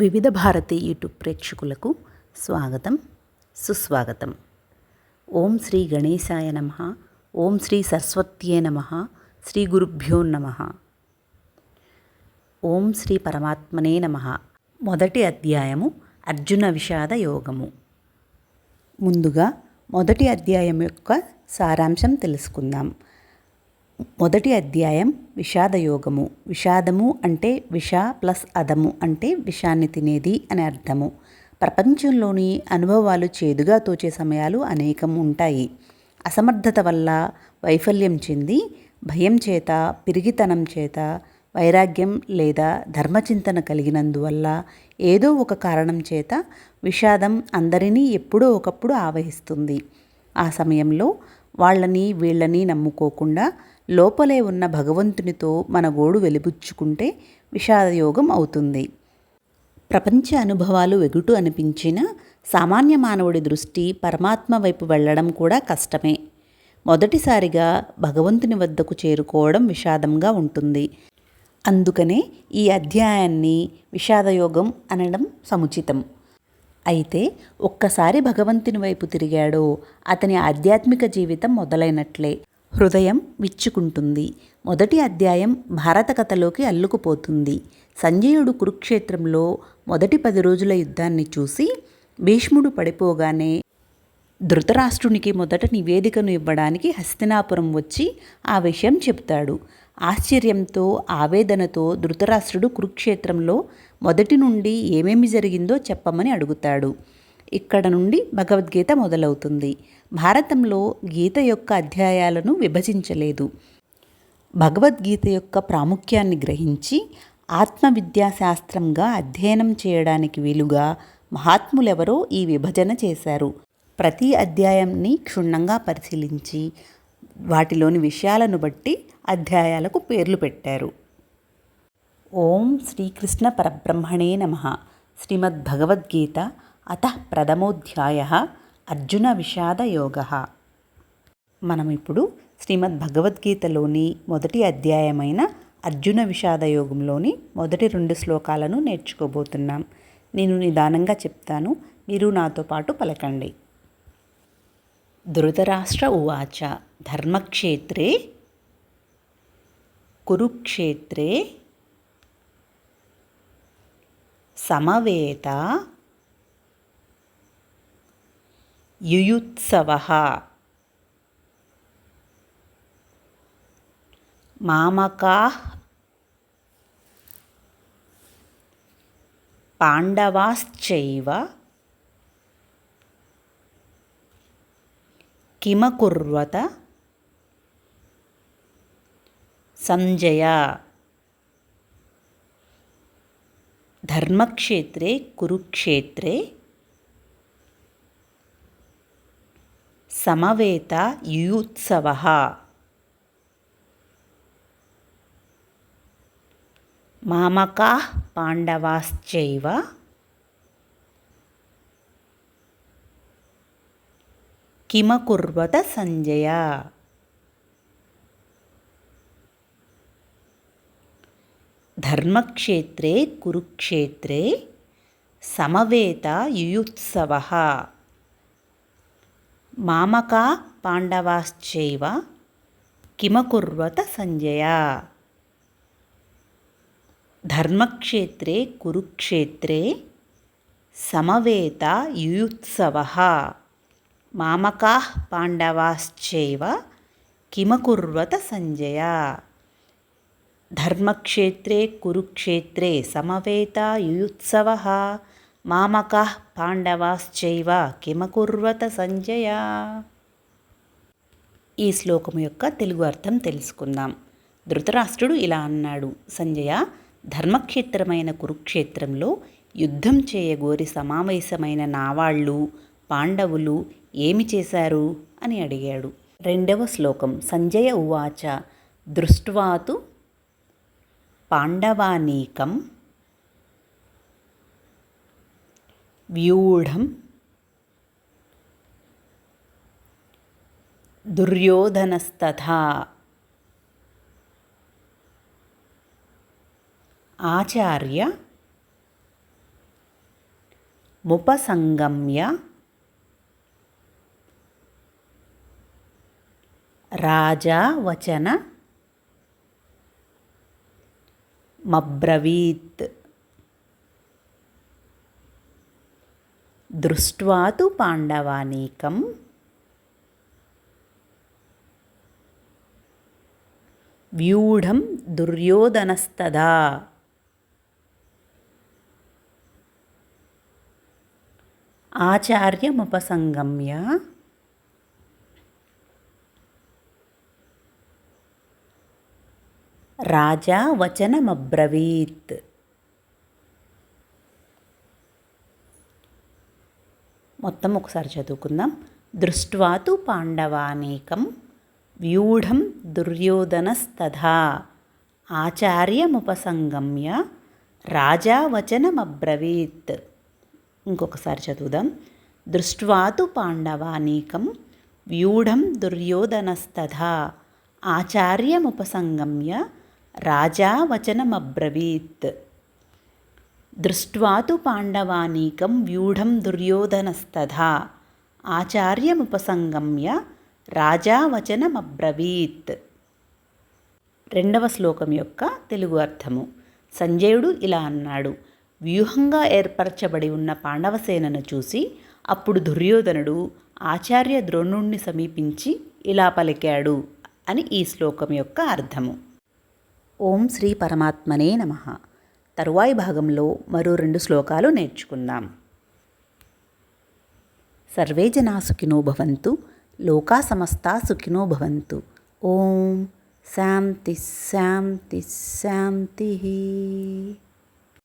వివిధ భారతి యూట్యూబ్ ప్రేక్షకులకు స్వాగతం సుస్వాగతం. ఓం శ్రీ గణేశాయ నమ ఓం శ్రీ సరస్వత్యే నమ శ్రీ గురుభ్యో నమ. ఓం శ్రీ పరమాత్మనే నమ. మొదటి అధ్యాయము అర్జున విషాద యోగము. ముందుగా మొదటి అధ్యాయం యొక్క సారాంశం తెలుసుకుందాం. మొదటి అధ్యాయం విషాదయోగము. విషాదము అంటే విష ప్లస్ అదము అంటే విషాన్ని తినేది అని అర్థము. ప్రపంచంలోని అనుభవాలు చేదుగా తోచే సమయాలు అనేకం ఉంటాయి. అసమర్థత వల్ల వైఫల్యం చెంది భయం చేత పిరిగితనం చేత వైరాగ్యం లేదా ధర్మచింతన కలిగినందువల్ల ఏదో ఒక కారణం చేత విషాదం అందరినీ ఎప్పుడో ఒకప్పుడు ఆవహిస్తుంది. ఆ సమయంలో వాళ్ళని వీళ్ళని నమ్ముకోకుండా లోపలే ఉన్న భగవంతునితో మన గోడు వెలిబుచ్చుకుంటే విషాదయోగం అవుతుంది. ప్రపంచ అనుభవాలు వెగుటు అనిపించిన సామాన్య మానవుడి దృష్టి పరమాత్మ వైపు వెళ్ళడం కూడా కష్టమే. మొదటిసారిగా భగవంతుని వద్దకు చేరుకోవడం విషాదంగా ఉంటుంది. అందుకనే ఈ అధ్యాయాన్ని విషాదయోగం అనడం సముచితం. అయితే ఒక్కసారి భగవంతుని వైపు తిరిగాడో. అతని ఆధ్యాత్మిక జీవితం మొదలైనట్లే. హృదయం విచ్చుకుంటుంది. మొదటి అధ్యాయం భారత కథలోకి అల్లుకుపోతుంది. సంజయుడు కురుక్షేత్రంలో మొదటి పది రోజుల యుద్ధాన్ని చూసి భీష్ముడు పడిపోగానే ధృతరాష్ట్రునికి మొదట నివేదికను ఇవ్వడానికి హస్తినాపురం వచ్చి ఆ విషయం చెప్తాడు. ఆశ్చర్యంతో ఆవేదనతో ధృతరాష్ట్రుడు కురుక్షేత్రంలో మొదటి నుండి ఏమేమి జరిగిందో చెప్పమని అడుగుతాడు. ఇక్కడ నుండి భగవద్గీత మొదలవుతుంది. భారతంలో గీత యొక్క అధ్యాయాలను విభజించలేదు. భగవద్గీత యొక్క ప్రాముఖ్యాన్ని గ్రహించి ఆత్మవిద్యాశాస్త్రంగా అధ్యయనం చేయడానికి వీలుగా మహాత్ములెవరో ఈ విభజన చేశారు. ప్రతి అధ్యాయాన్ని క్షుణ్ణంగా పరిశీలించి వాటిలోని విషయాలను బట్టి అధ్యాయాలకు పేర్లు పెట్టారు. ఓం శ్రీకృష్ణ పరబ్రహ్మణే నమ. శ్రీమద్భగవద్గీత అత ప్రథమోధ్యాయ అర్జున విషాద యోగ. మనం ఇప్పుడు శ్రీమద్ భగవద్గీతలోని మొదటి అధ్యాయమైన అర్జున విషాద యోగంలోని మొదటి రెండు శ్లోకాలను నేర్చుకోబోతున్నాం. నేను నిదానంగా చెప్తాను మీరు నాతో పాటు పలకండి. ధృతరాష్ట్ర ఉవాచ. ధర్మక్షేత్రే కురుక్షేత్రే సమవేత యుయుత్సవ. మామకా పాండవాశ్చైవ కిమకుర్వత సంజయ ధర్మక్షేత్రే కురుక్షేత్రే సమవేత యుయుత్సవ మామకా పాండవాశ్చైవ కిమకుర్వత సంజయ ధర్మక్షేత్రే కురుక్షేత్రే సమవేత యుయుత్సవ మామకా పాండవాశ్చైవ కిమకుర్వత సంజయ ధర్మక్షేత్రే కురుక్షేత్రే సమవేత యుయుత్సవ మామకా పాండవాశ్చైవ కిమకుర్వత సంజయ ధర్మక్షేత్రే కురుక్షేత్రే సమవేత యుయుత్సవ మామకా పాండవాశ్చైవ కిమకుర్వత సంజయ ఈ శ్లోకం యొక్క తెలుగు అర్థం తెలుసుకుందాం. ధృతరాష్ట్రుడు ఇలా అన్నాడు సంజయ ధర్మక్షేత్రమైన కురుక్షేత్రంలో యుద్ధం చేయగోరి సమావేశమైన నావాళ్ళు పాండవులు ఏమి చేశారు? అని అడిగాడు. రెండవ శ్లోకం సంజయ ఉవాచ దృష్ట్వాతు పాండవానీకం వ్యూఢం దుర్యోధనస్తథా ఆచార్య ముపసంగమ్య రాజా వచన మబ్రవీత్. దృష్ట్వాతు పాండవానీకం. వ్యూఢం దుర్యోధనస్తదా. ఆచార్యముపసంగమ్య రాజా వచనమబ్రవీత్. మొత్తం ఒకసారి చదువుకుందాం. దృష్ట్వాతు పాండవానేకం వ్యూఢం దుర్యోధనస్తథా ఆచార్యముపసంగమ్య రాజా వచనమబ్రవీత్. ఇంకొకసారి చదువుదాం. దృష్ట్వాతు పాండవానీకం వ్యూఢం దుర్యోధనస్తథా ఆచార్యముపసంగమ్య రాజా వచనమబ్రవీత్ దృష్ట్వాతు పాండవానీకం వ్యూఢం దుర్యోధనస్తథా. ఆచార్యముపసంగమ్య రాజా వచనమబ్రవీత్ రెండవ శ్లోకం యొక్క తెలుగు అర్థము. సంజయుడు ఇలా అన్నాడు వ్యూహంగా ఏర్పరచబడి ఉన్న పాండవసేనను చూసి అప్పుడు దుర్యోధనుడు ఆచార్య ద్రోణుణ్ణి సమీపించి ఇలా పలికాడు అని ఈ శ్లోకం యొక్క అర్థము. ఓం శ్రీ పరమాత్మనే నమ. తరువాయి భాగంలో మరో రెండు శ్లోకాలు నేర్చుకుందాం. సర్వే జనా సుఖినో భవంతు లోకా సమస్తా సుఖినో భవంతు. ఓం శాంతి శాంతి శాంతి.